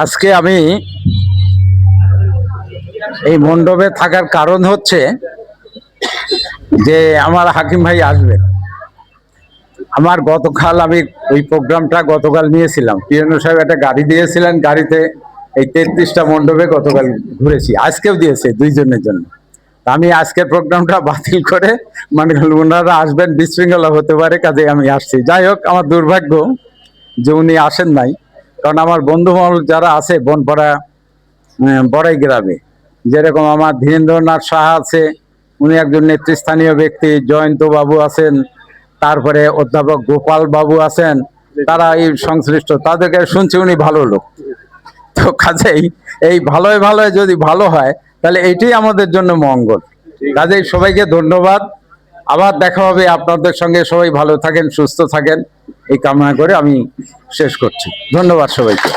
আজকে আমি এই মণ্ডপে থাকার কারণ হচ্ছে যে আমার হাকিম ভাই আসবেন আমার গতকাল আমি ওই প্রোগ্রামটা গতকাল নিয়েছিলাম। পিয়ানো সাহেব একটা গাড়ি দিয়েছিলেন, গাড়িতে এই তেত্রিশটা মণ্ডপে গতকাল ঘুরেছি। আজকেও দিয়েছে দুইজনের জন্য। আমি আজকের প্রোগ্রামটা বাতিল করে মানে ওনারা আসবেন, বিশৃঙ্খলা হতে পারে, কাজে আমি আসছি। যাই হোক, আমার দুর্ভাগ্য যে উনি আসেন নাই। কারণ আমার বন্ধু মহল যারা আছে, বনপাড়া বড়াই গ্রামে, যেরকম আমার ধীরেন্দ্রনাথ সাহা আছে, উনি একজন নেতৃস্থানীয় ব্যক্তি, জয়ন্ত বাবু আছেন, তারপরে অধ্যাপক গোপাল বাবু আছেন, তারা এই সংশ্লিষ্ট, তাদেরকে শুনছি উনি ভালো লোক। তো কাজেই এই ভালোই ভালোই যদি ভালো হয়, তাহলে এইটাই আমাদের জন্য মঙ্গল। কাজেই সবাইকে ধন্যবাদ। আবার দেখা হবে আপনাদের সঙ্গে। সবাই ভালো থাকেন, সুস্থ থাকেন। এই কামনা করে আমি শেষ করছি। ধন্যবাদ সবাইকে।